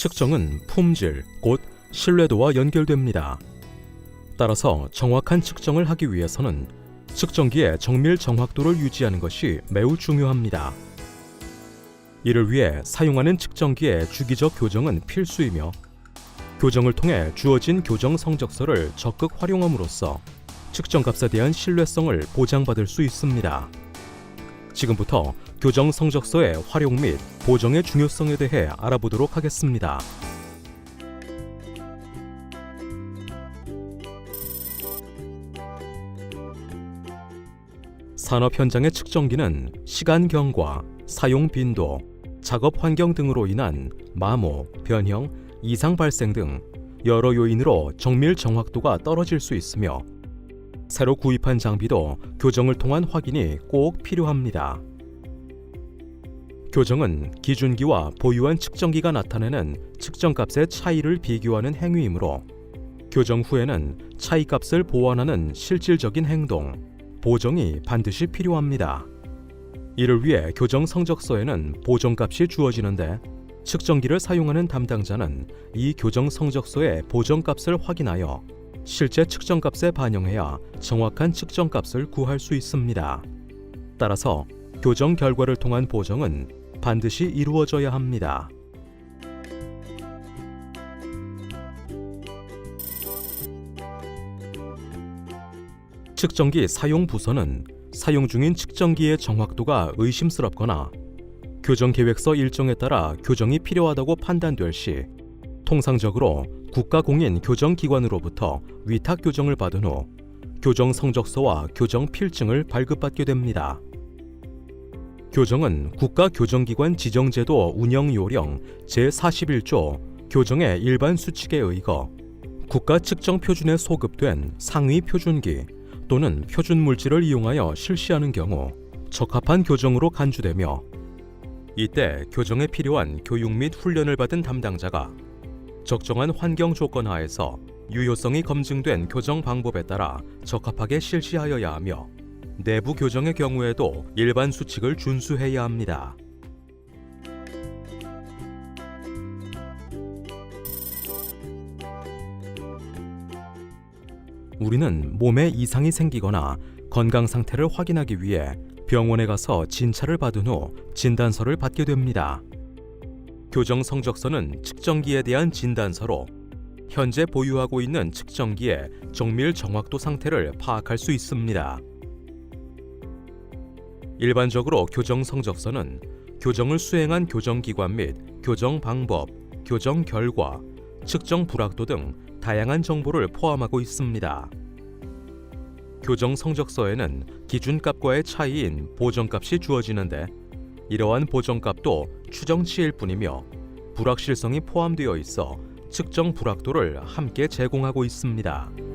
측정은 품질, 곧 신뢰도와 연결됩니다. 따라서 정확한 측정을 하기 위해서는 측정기의 정밀 정확도를 유지하는 것이 매우 중요합니다. 이를 위해 사용하는 측정기의 주기적 교정은 필수이며 교정을 통해 주어진 교정 성적서를 적극 활용함으로써 측정값에 대한 신뢰성을 보장받을 수 있습니다. 지금부터 교정 성적서의 활용 및 보정의 중요성에 대해 알아보도록 하겠습니다. 산업 현장의 측정기는 시간 경과, 사용 빈도, 작업 환경 등으로 인한 마모, 변형, 이상 발생 등 여러 요인으로 정밀 정확도가 떨어질 수 있으며 새로 구입한 장비도 교정을 통한 확인이 꼭 필요합니다. 교정은 기준기와 보유한 측정기가 나타내는 측정값의 차이를 비교하는 행위이므로 교정 후에는 차이값을 보완하는 실질적인 행동, 보정이 반드시 필요합니다. 이를 위해 교정 성적서에는 보정값이 주어지는데 측정기를 사용하는 담당자는 이 교정 성적서의 보정값을 확인하여 실제 측정값에 반영해야 정확한 측정값을 구할 수 있습니다. 따라서 교정 결과를 통한 보정은 반드시 이루어져야 합니다. 측정기 사용 부서는 사용 중인 측정기의 정확도가 의심스럽거나 교정 계획서 일정에 따라 교정이 필요하다고 판단될 시 통상적으로 국가공인 교정기관으로부터 위탁 교정을 받은 후 교정 성적서와 교정 필증을 발급받게 됩니다. 교정은 국가교정기관 지정제도 운영요령 제41조 교정의 일반 수칙에 의거 국가 측정 표준에 소급된 상위 표준기 또는 표준 물질을 이용하여 실시하는 경우 적합한 교정으로 간주되며 이때 교정에 필요한 교육 및 훈련을 받은 담당자가 적정한 환경 조건 하에서 유효성이 검증된 교정 방법에 따라 적합하게 실시하여야 하며 내부 교정의 경우에도 일반 수칙을 준수해야 합니다. 우리는 몸에 이상이 생기거나 건강 상태를 확인하기 위해 병원에 가서 진찰을 받은 후 진단서를 받게 됩니다. 교정 성적서는 측정기에 대한 진단서로 현재 보유하고 있는 측정기의 정밀 정확도 상태를 파악할 수 있습니다. 일반적으로 교정 성적서는 교정을 수행한 교정기관 및 교정 방법, 교정 결과, 측정 불확도 등 다양한 정보를 포함하고 있습니다. 교정 성적서에는 기준값과의 차이인 보정값이 주어지는데 이러한 보정값도 추정치일 뿐이며 불확실성이 포함되어 있어 측정 불확도를 함께 제공하고 있습니다.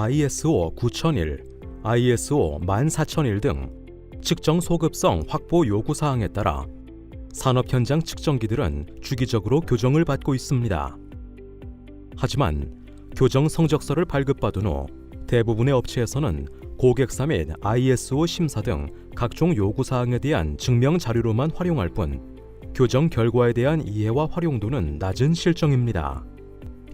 ISO 9001, ISO 14001 등 측정 소급성 확보 요구 사항에 따라 산업 현장 측정기들은 주기적으로 교정을 받고 있습니다. 하지만 교정 성적서를 발급받은 후 대부분의 업체에서는 고객사 및 ISO 심사 등 각종 요구 사항에 대한 증명 자료로만 활용할 뿐 교정 결과에 대한 이해와 활용도는 낮은 실정입니다.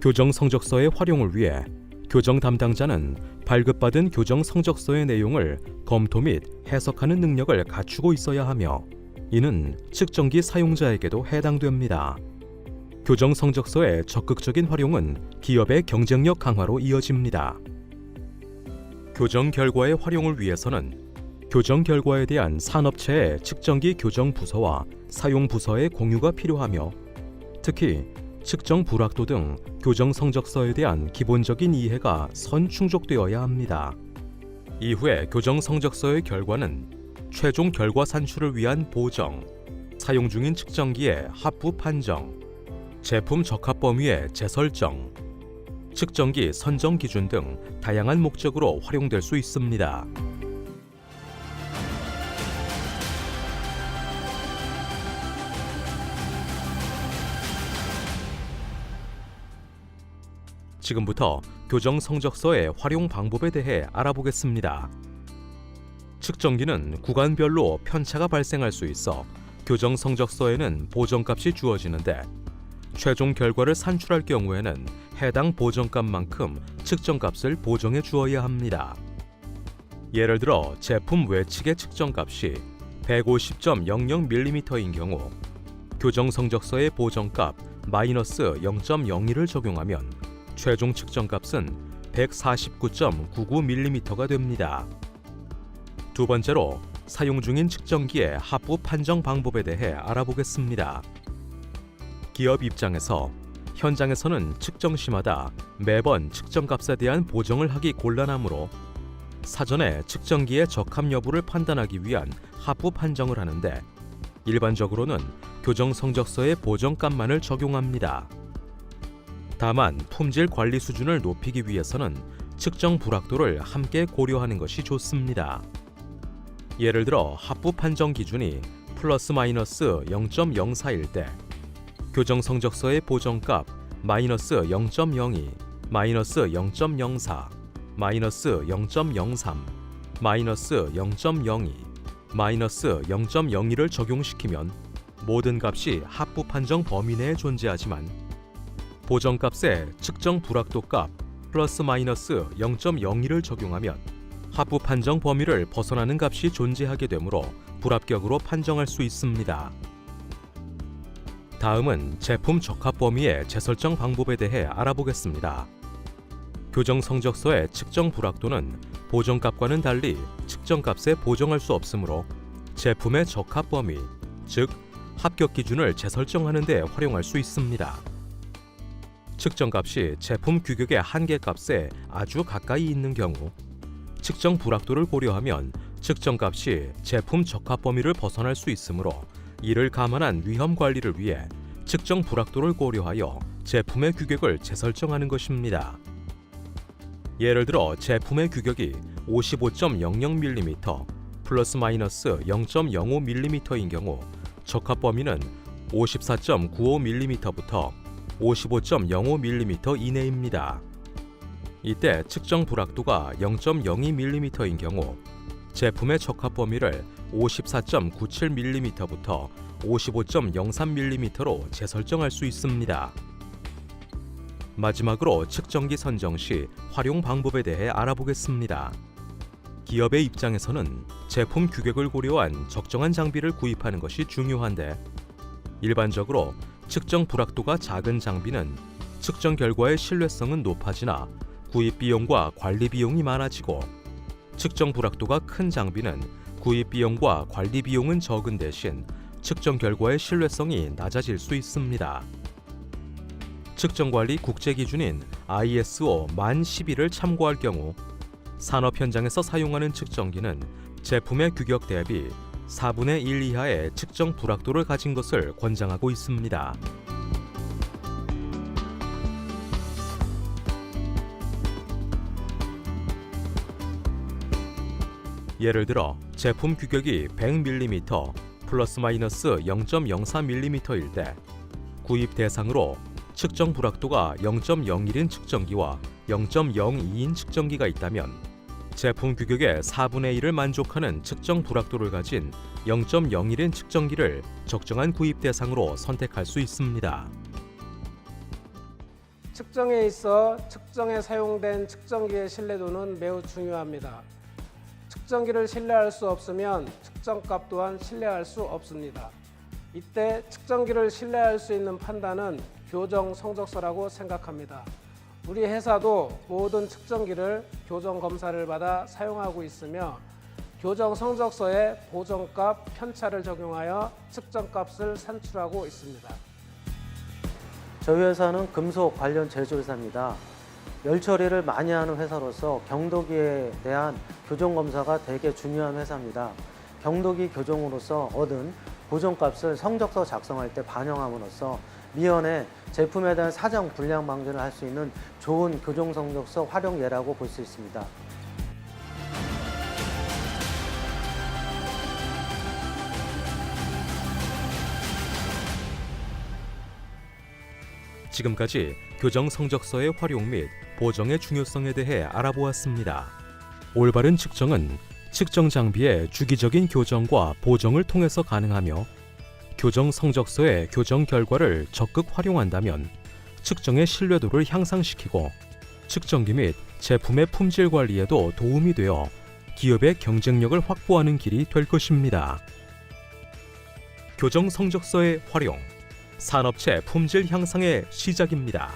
교정 성적서의 활용을 위해 교정 담당자는 발급받은 교정 성적서의 내용을 검토 및 해석하는 능력을 갖추고 있어야 하며 이는 측정기 사용자에게도 해당됩니다. 교정 성적서의 적극적인 활용은 기업의 경쟁력 강화로 이어집니다. 교정 결과의 활용을 위해서는 교정 결과에 대한 산업체의 측정기 교정 부서와 사용 부서의 공유가 필요하며 특히 측정 불확도 등 교정 성적서에 대한 기본적인 이해가 선충족되어야 합니다. 이후에 교정 성적서의 결과는 최종 결과 산출을 위한 보정, 사용 중인 측정기의 합부 판정, 제품 적합 범위의 재설정, 측정기 선정 기준 등 다양한 목적으로 활용될 수 있습니다. 지금부터 교정 성적서의 활용 방법에 대해 알아보겠습니다. 측정기는 구간별로 편차가 발생할 수 있어 교정 성적서에는 보정값이 주어지는데 최종 결과를 산출할 경우에는 해당 보정값만큼 측정값을 보정해 주어야 합니다. 예를 들어 제품 외측의 측정값이 150.00mm인 경우 교정 성적서의 보정값 마이너스 0.01을 적용하면 최종 측정값은 149.99mm가 됩니다. 두 번째로 사용 중인 측정기의 합부 판정 방법에 대해 알아보겠습니다. 기업 입장에서 현장에서는 측정 시마다 매번 측정값에 대한 보정을 하기 곤란하므로 사전에 측정기의 적합 여부를 판단하기 위한 합부 판정을 하는데 일반적으로는 교정 성적서의 보정값만을 적용합니다. 다만 품질 관리 수준을 높이기 위해서는 측정 불확도를 함께 고려하는 것이 좋습니다. 예를 들어 합부 판정 기준이 플러스 마이너스 0.04일 때 교정 성적서의 보정값 마이너스 0.02, 마이너스 0.04, 마이너스 0.03, 마이너스 0.02, 마이너스 0.01을 적용시키면 모든 값이 합부 판정 범위 내에 존재하지만 보정값의 측정 불확도값 플러스 마이너스 0.01을 적용하면 합부 판정 범위를 벗어나는 값이 존재하게 되므로 불합격으로 판정할 수 있습니다. 다음은 제품 적합 범위의 재설정 방법에 대해 알아보겠습니다. 교정 성적서의 측정 불확도는 보정값과는 달리 측정값에 보정할 수 없으므로 제품의 적합 범위, 즉 합격 기준을 재설정하는 데 활용할 수 있습니다. 측정값이 제품 규격의 한계값에 아주 가까이 있는 경우 측정 불확도를 고려하면 측정값이 제품 적합 범위를 벗어날 수 있으므로 이를 감안한 위험 관리를 위해 측정 불확도를 고려하여 제품의 규격을 재설정하는 것입니다. 예를 들어 제품의 규격이 55.00mm 플러스 마이너스 0.05mm인 경우 적합 범위는 54.95mm부터 55.05mm 이내입니다. 이때 측정 불확도가 0.02mm인 경우 제품의 적합 범위를 54.97mm부터 55.03mm로 재설정할 수 있습니다. 마지막으로 측정기 선정 시 활용 방법에 대해 알아보겠습니다. 기업의 입장에서는 제품 규격을 고려한 적정한 장비를 구입하는 것이 중요한데 일반적으로 측정 불확도가 작은 장비는 측정 결과의 신뢰성은 높아지나 구입 비용과 관리 비용이 많아지고 측정 불확도가 큰 장비는 구입 비용과 관리 비용은 적은 대신 측정 결과의 신뢰성이 낮아질 수 있습니다. 측정 관리 국제 기준인 ISO 만 11을 참고할 경우 산업 현장에서 사용하는 측정기는 제품의 규격 대비 4분의 1 이하의 측정 불확도를 가진 것을 권장하고 있습니다. 예를 들어 제품 규격이 100mm 플러스 마이너스 0.04mm일 때 구입 대상으로 측정 불확도가 0.01인 측정기와 0.02인 측정기가 있다면 제품 규격의 4분의 1을 만족하는 측정 불확도를 가진 0.01인 측정기를 적정한 구입 대상으로 선택할 수 있습니다. 측정에 있어 측정에 사용된 측정기의 신뢰도는 매우 중요합니다. 측정기를 신뢰할 수 없으면 측정값 또한 신뢰할 수 없습니다. 이때 측정기를 신뢰할 수 있는 판단은 교정 성적서라고 생각합니다. 우리 회사도 모든 측정기를 교정 검사를 받아 사용하고 있으며 교정 성적서에 보정값 편차를 적용하여 측정값을 산출하고 있습니다. 저희 회사는 금속 관련 제조회사입니다. 열 처리를 많이 하는 회사로서 경도기에 대한 교정 검사가 되게 중요한 회사입니다. 경도기 교정으로서 얻은 보정값을 성적서 작성할 때 반영함으로써 미연에 제품에 대한 사정 불량 방지를 할 수 있는 좋은 교정 성적서 활용 예라고 볼 수 있습니다. 지금까지 교정 성적서의 활용 및 보정의 중요성에 대해 알아보았습니다. 올바른 측정은 측정 장비의 주기적인 교정과 보정을 통해서 가능하며 교정 성적서의 교정 결과를 적극 활용한다면 측정의 신뢰도를 향상시키고 측정기 및 제품의 품질 관리에도 도움이 되어 기업의 경쟁력을 확보하는 길이 될 것입니다. 교정 성적서의 활용 산업체 품질 향상의 시작입니다.